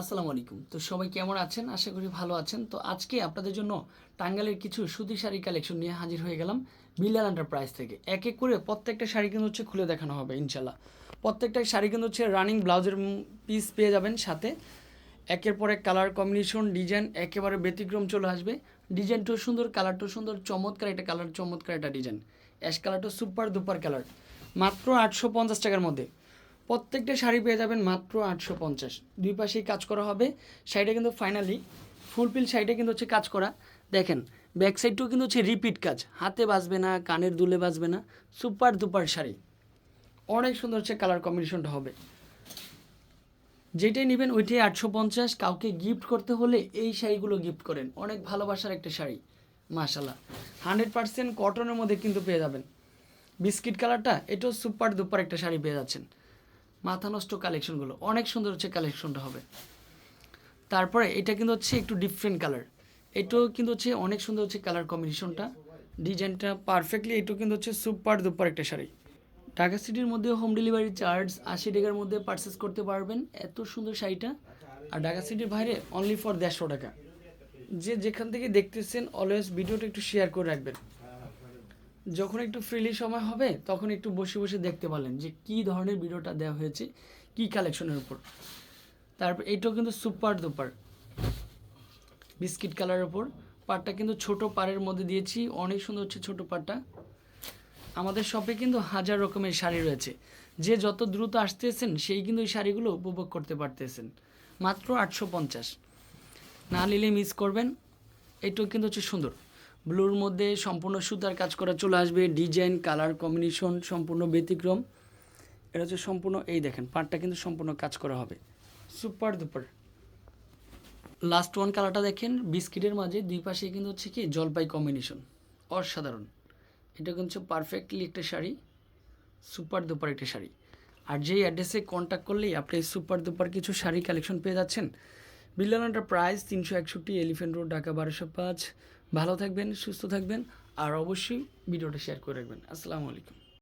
আসসালামু আলাইকুম। তো সবাই কেমন আছেন? আশা করি ভালো আছেন। তো আজকে আপনাদের জন্য টাঙ্গালের কিছু সুতি শাড়ি কালেকশন নিয়ে হাজির হয়ে গেলাম বিল্লাল এন্টারপ্রাইজ থেকে। এক এক করে প্রত্যেকটা শাড়ি কিন্তু হচ্ছে খুলে দেখানো হবে ইনশাল্লাহ প্রত্যেকটা শাড়ি কিন্তু হচ্ছে রানিং ব্লাউজের পিস পেয়ে যাবেন সাথে। একের পর এক কালার কম্বিনেশন ডিজাইন একেবারে ব্যতিক্রম চলে আসবে। ডিজাইনটাও সুন্দর কালারটাও সুন্দর, চমৎকার একটা কালার চমৎকার একটা ডিজাইন অ্যাশ কালারটা সুপার দুপার কালার মাত্র আটশো পঞ্চাশ টাকার মধ্যে। প্রত্যেকটা শাড়ি পেয়ে যাবেন মাত্র আটশো পঞ্চাশ। দুই পাশেই কাজ করা হবে। শাড়িটা কিন্তু ফাইনালি ফুল পিল শাড়িটা কিন্তু হচ্ছে কাজ করা। দেখেন ব্যাক সাইডটাও কিন্তু হচ্ছে রিপিট কাজ। হাতে বাজবে না, কানের দুলে বাজবে না সুপার দুপার শাড়ি। অনেক সুন্দর হচ্ছে কালার কম্বিনেশনটা হবে। যেটাই নেবেন ওইটাই আটশো পঞ্চাশ। কাউকে গিফট করতে হলে এই শাড়িগুলো গিফট করেন। অনেক ভালোবাসার একটা শাড়ি মাশাল্লাহ হান্ড্রেড পার্সেন্ট কটনের মধ্যে কিন্তু পেয়ে যাবেন। বিস্কিট কালারটা এটাও সুপার দুপার একটা শাড়ি পেয়ে যাচ্ছেন। মাথা নষ্ট কালেকশনগুলো অনেক সুন্দর হচ্ছে কালেকশনটা হবে। তারপরে এটা কিন্তু হচ্ছে একটু ডিফারেন্ট কালার এটাও কিন্তু হচ্ছে অনেক সুন্দর হচ্ছে কালার কম্বিনেশনটা ডিজাইনটা পারফেক্টলি এটাও কিন্তু হচ্ছে সুপার দুপার একটা শাড়ি। ঢাকা সিটির মধ্যে হোম ডেলিভারি চার্জ আশি টাকার মধ্যে পারচেস করতে পারবেন এত সুন্দর শাড়িটা। আর ঢাকা সিটির বাইরে অনলি ফর দেড়শো টাকা। যে যেখান থেকে দেখতেছেন অলওয়েজ ভিডিওটা একটু শেয়ার করে রাখবেন। যখন একটু ফ্রিলি সময় হবে, তখন একটু বসে বসে দেখতে পারলেন যে কী ধরনের ভিডিওটা দেওয়া হয়েছে, কী কালেকশনের উপর। তারপর এটাও কিন্তু সুপার দুপার বিস্কিট কালারের উপর। পাটটা কিন্তু ছোট পাড়ের মধ্যে দিয়েছি, অনেক সুন্দর হচ্ছে ছোট পাটটা আমাদের শপে কিন্তু হাজার রকমের শাড়ি রয়েছে। যে যত দ্রুত আসতেছেন, সেই কিন্তু এই শাড়িগুলো উপভোগ করতে পারতেছেন। মাত্র আটশো পঞ্চাশ। না নিলে মিস করবেন, এটাও কিন্তু হচ্ছে সুন্দর। ব্লুর মধ্যে সম্পূর্ণ সুতার কাজ করা চলে আসবে, ডিজাইন, কালার কম্বিনেশন সম্পূর্ণ ব্যতিক্রম। এটা হচ্ছে সম্পূর্ণ, এই দেখেন, পাটটা কিন্তু সম্পূর্ণ কাজ করা হবে। সুপার দুপার। লাস্ট ওয়ান কালারটা দেখেন, বিস্কিটের মাঝে, দুই পাশে কিন্তু হচ্ছে কি, জলপাই কম্বিনেশন। অসাধারণ। এটা কিন্তু পারফেক্টলি একটা শাড়ি, সুপার দুপার একটা শাড়ি। আর যেই অ্যাড্রেসে কন্ট্যাক্ট করলেই আপনি সুপার দুপার কিছু শাড়ি কালেকশন পেয়ে যাচ্ছেন। বিল্লানাটার প্রাইস তিনশো একষট্টি এলিফেন্ট রোড ঢাকা বারোশো পাঁচ। ভালো থাকবেন সুস্থ থাকবেন আর অবশ্যই ভিডিওটা শেয়ার করে রাখবেন। আসসালামু আলাইকুম।